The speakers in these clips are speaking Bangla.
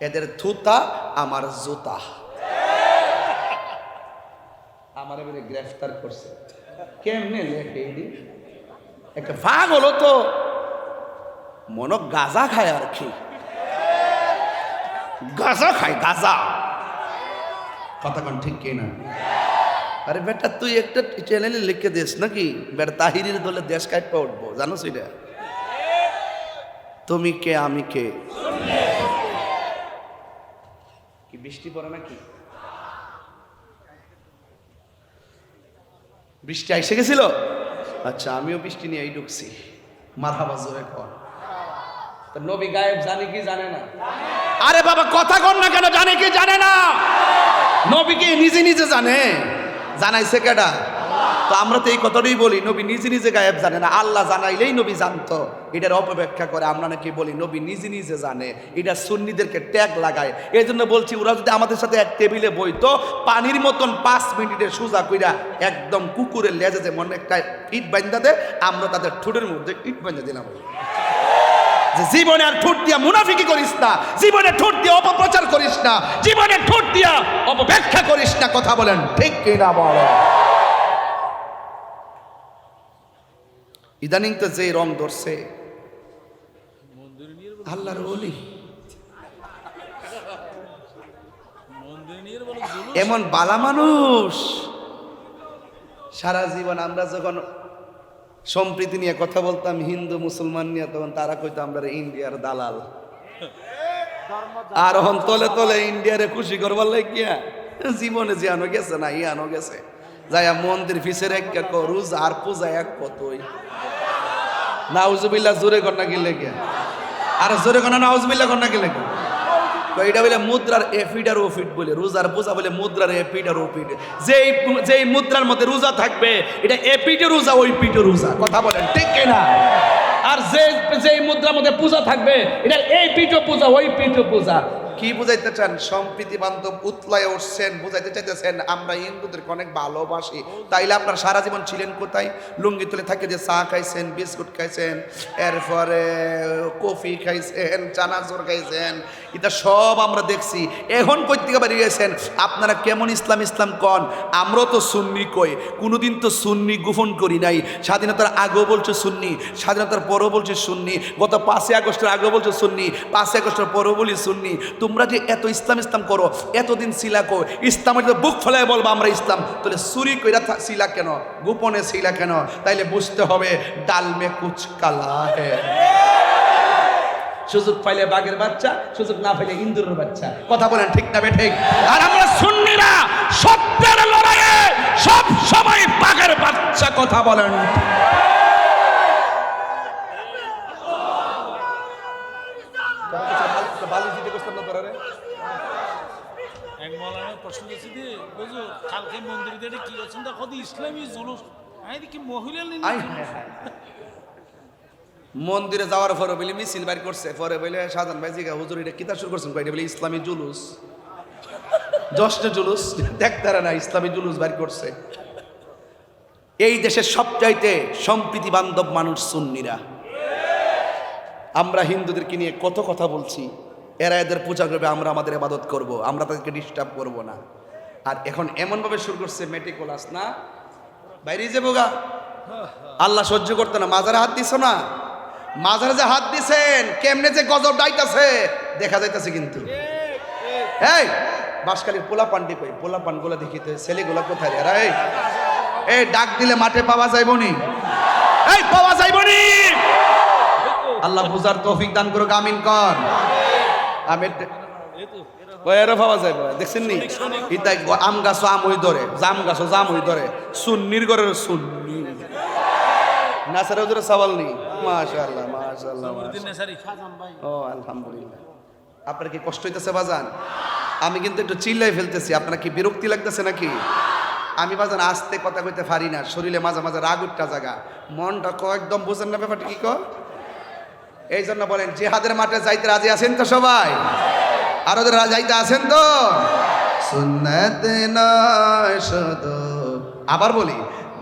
এদের থুতা আমার জুতা। আমার এবারে গ্রেফতার করছে। কেমনে লেখে একটা ভাগ হলো তো। মন গাজা খায় আর কি। গাজা খায়, গাজা। কথা ঠিক কি না আরে বেটা, তুই একটা চ্যানেলে লিখে দিস নাকি? বেটা, তাহিরির দলে দেশ কাটপা উঠবো। জানো সেটা তুমি কে আমি কে? কি বৃষ্টি পড়ে নাকি? বৃষ্টি আইসে গেছিল? আচ্ছা আমিও বৃষ্টি নিয়ে ঢুকছি। মাথা জোরে কর। নবী গায়েব জানে কি জানে না? আরে বাবা কথা কর না কেন জানে কি জানে না? নবী কি নিজে নিজে জানে? জানাইছে কেডা? তো আমরা তো এই কথাটাই বলি, নবী নিজে নিজে গায়েব জানে না। আল্লাহ জানাইলেই নবী জানতো। এটার অপব্যাখ্যা করে আমরা নাকি বলি, নবী নিজে নিজে জানে। এটা সুন্নিদেরকে ট্যাগ লাগায়। এই জন্য বলছি, ওরা যদি আমাদের সাথে এক টেবিলে বইতো, পানির মতন পাঁচ মিনিটের সোজা কইরা একদম কুকুরের লেজে যেমন একটা ইট বান্ধা দেয়, আমরা তাদের ঠোঁটের মধ্যে ইট বান্ধা দিলাম। যে জীবনে আর ঠোঁট দিয়া মুনাফিকি করিস না, জীবনে ঠোঁট দিয়ে অপপ্রচার করিস না, জীবনে ঠোঁট দিয়া অপব্যাখ্যা করিস না, কথা বলেন, ঠিক কিনা বল ইদানিং তো যে রং ধরছে। আল্লাহর ওলি। এমন বালা মানুষ। সারা জীবন আমরা যখন সম্প্রীতি নিয়ে কথা বলতাম, হিন্দু, মুসলমান নিয়ে, তখন তারা কইতো, আমরা ইন্ডিয়ার দালাল। আর তলে তলে ইন্ডিয়ারে খুশি করবার লাগিয়া জীবনে যে আনো গেছে না, ই আনো গেছে। যাইয়া মন্দির ফিসের এক রুজ আর পূজা এক কতই। নাউজুবিল্লাহ, জোরে কন্যা গিলে গিয়া আর জোরে কন্যা নাউজুবিল্লাহ কন্যা গিলে তো এটা বলে মুদ্রার এফিড আর ওফিড বলে, রোজার পূজা বলে মুদ্রার এফিড আর ওফিড। যেই যেই মুদ্রার মধ্যে রোজা থাকবে, এটা এপিটে রোজা ওই পিঠে রোজা। কথা বলেন, ঠিক কিনা আর যে যেই মুদ্রার মধ্যে পূজা থাকবে, এটা এই পিঠো পূজা ওই পিঠো পূজা। কি বুঝাইতে চান? সম্প্রীতি বান্ধব উতলায় উঠছেন, বুঝাইতে চাইতেছেন, আমরা হিন্দুদেরকে অনেক ভালোবাসি। তাইলে আপনার সারা জীবন ছিলেন কোথায়? লুঙ্গি তুলে থাকে যে চা খাইছেন, বিস্কুট খাইছেন, এরপরে কফি খাইছেন, চানাচুর খাইছেন, এটা সব আমরা দেখছি। এখন কই থেকে বেরিয়েছেন আপনারা কেমন ইসলাম ইসলাম কন? আমরাও তো সুন্নি কই? কোনোদিন তো সুন্নি গোপন করি নাই। স্বাধীনতার আগেও বলছে সুন্নি, স্বাধীনতার পরও বলছে সুন্নি। গত পাঁচই আগস্টের আগেও বলছে সুন্নি, পাঁচই আগস্টের পরও বলি সুন্নি। তোমরা যে এত ইসলাম ইসলাম করো, এতদিন শিলা কো, ইসলামের যদি বুক ফেলায় বলব আমরা ইসলাম, তাহলে চুরি কইরা সিলা কেন? গোপনে শিলা কেন? তাইলে বুঝতে হবে ডালমে কুচ কালা সুযোগ পাইলে বাঘের বাচ্চা, সুযোগ না পাইলে ইন্দুরের বাচ্চা। কথা বলেন ঠিক না বে ঠিক? আর আমরা সুন্নিরা, সত্যের লড়াইয়ে সব সময় বাঘের বাচ্চা কথা বলেন এক মৌলানা প্রশ্ন করছি যে বুঝো কালকে মন্দিরে দিয়ে কি আছেন দেখো ইসলামী জুলুস আই দেখি মহিলা। মন্দিরে যাওয়ার পরে বলে মিছিল বাইর করছে, পরে বলে সাধারণ ভাই, জিগা, হুজুর, এটা কিতা শুরু করছেন? কয়টা বলে ইসলামী জুলুস। জশ্ন জুলুস, দেখতে না, ইসলামী জুলুস বাইর করছে। এই দেশের সবচাইতে সম্প্রীতি বান্ধব মানুষ সুন্নিরা। আমরা হিন্দুদেরকে নিয়ে কত কথা বলছি। এরা এদের পূজা করবে, আমরা আমাদের আবাদত করব, আমরা তাদেরকে ডিস্টার্ব করব না। আর এখন এমনভাবে শুরু করছে মেটিকোলাস, না? বাইরে যাব গা আল্লাহ সহ্য করতে না। মাজারে হাত দিছ না? মাজারে যে হাত দিছেন, কেমনে যে গজব ডাইতাছে? দেখা যাইতাছে কিন্তু। এই বাসকালীর পোলা পান্ডি কই পোলা পান পানগুলো দেখিতে ছেলেগুলা কোথায়? এরা এই এই ডাক দিলে মাঠে পাওয়া যাইবনি এই, পাওয়া যাইবনি আল্লাহ বুঝার তৌফিক দান করুক, আমিন কর। আমি এরা পাওয়া যাইব। দেখছেন নি? ইতাই আম গাছ আম ধরে জাম জাম ধরে। সুন্নির ঘরের সুন্নি। নাসার ওদের সওয়াল নি মাশাআল্লাহ মাশাআল্লাহ মাশাআল্লাহ। সারি ও আলহামদুলিল্লাহ। আপনার কি কষ্ট হইতেছে বাজান? আমি কিন্তু একটু চিল্লাই ফেলতেছি। আপনার কি বিরক্তি লাগতেছে নাকি? আমি বাজান আস্তে কথা কইতে পারি না। শরীরে মাঝে মাঝে রাগ উঠটা জায়গা মনটা ক একদম বোঝেন না ব্যাপারটা কি ক? এই জন্য বলেন জেহাদের মাঠে যাইতে রাজি আছেন তো সবাই? আর ওদের যাইতে আছেন তো? সুন্নাত নয় শুধু। আবার বলি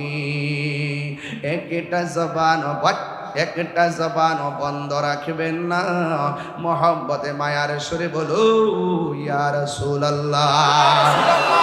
কি একটা জবান একটা জবানও বন্ধ রাখবেন না। মোহাম্মতে মায়ার সুরে বলো ইয়ার রাসূলুল্লাহ।